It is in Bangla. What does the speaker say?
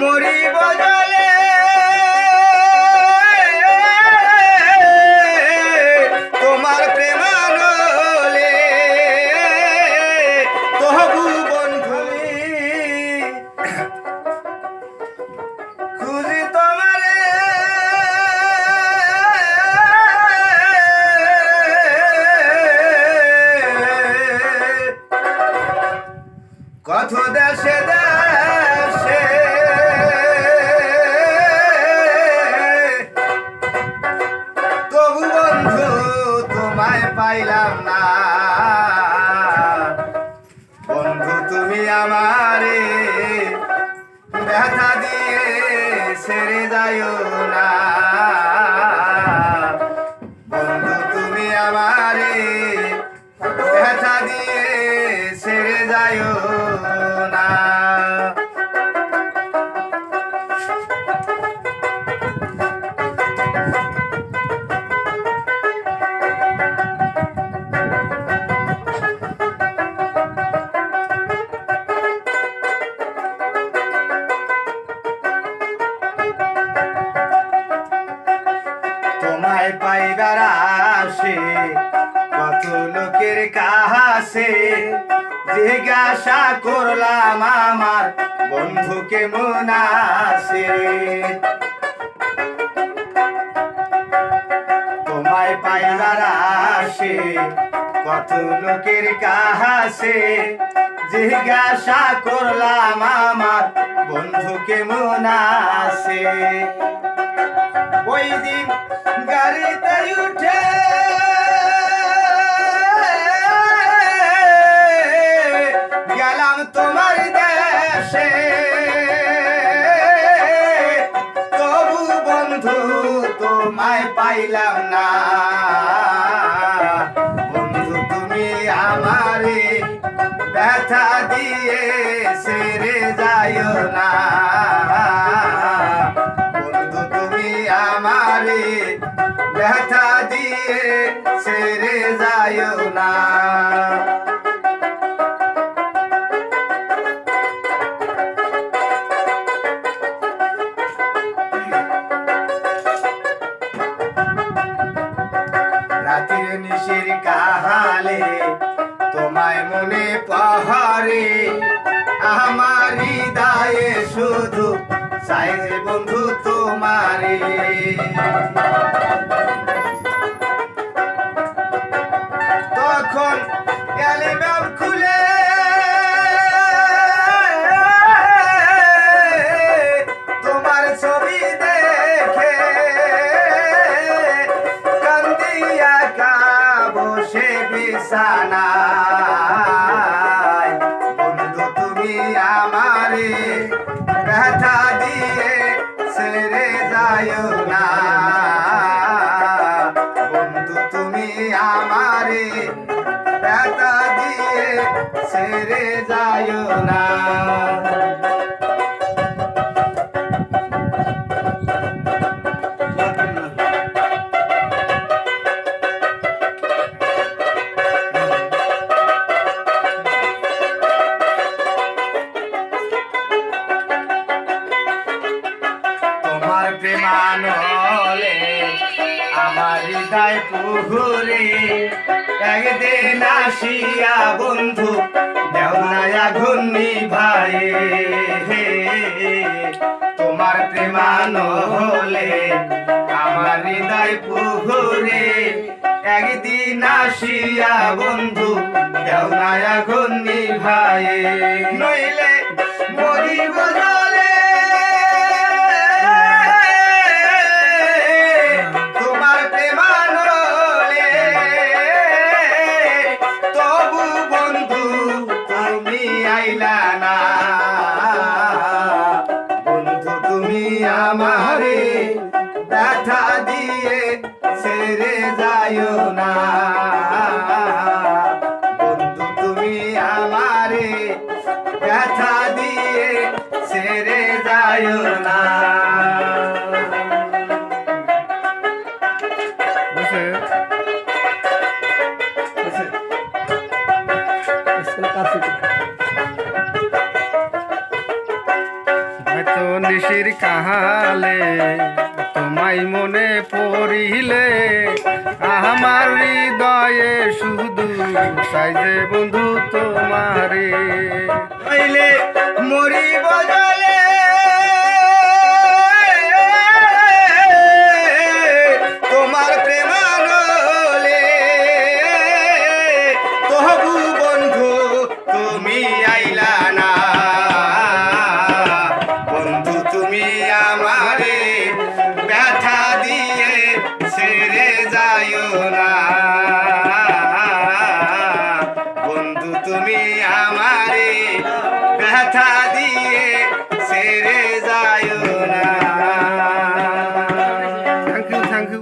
মরিব জলে। তোমার প্রেমানলে তবু বন্ধু খুঁজি তোমারে। কত আমারে ব্যথা দিয়ে ছেড়ে যায় না। তোমায় পাইবার আসে কত লোকের কাছে জিজ্ঞাসা করলাম আমার বন্ধুকে মন আছে তোমায় পাইবার আসে কত লোকের কাছে জিজ্ঞাসা করলাম আমার বন্ধুকে মন আছে? ওই দিন গাড়িতে উঠে গেলাম তোমার দেশে। তবু বন্ধু, তোমায় পাইলাম না। বন্ধু, তুমি আমারে ব্যথা দিয়ে সেরে যাইও না। আমারে ব্যথা দিয়ে সেরে যাইও না। রাতের নিশির কাহালে তোমায় মনে পাহারে আমার হৃদয়ে শুধু চাই তখন অ্যালবাম খুলে। তোমার ছবি দেখে কান্দিয়া বসে বিছানায় যাইও না। তুমি আমারে ব্যথা যাইও না। হৃদয় পুহুরে, একদিন আসিয়া বন্ধু দেওনায়া ঘূর্ণি ভাই তোমার প্রেমান হলে আমার হৃদয় পুহুরে, একদিন আসিয়া বন্ধু দেওনায়া ঘূর্ণি ভাই নইলে মরিব ব্যথা দিয়ে ছেড়ে যাইও না। বন্ধু তুমি আমারে ব্যথা দিয়ে ছেড়ে যাইও না। নিশির কাহালে তোমায় মনে পড়িলে আমার হৃদয়ে শুধু সাইজে বন্ধু তোমারে। মরিব জলে। তুমি আমারে ব্যথা দিয়ে সেরে যাইও না।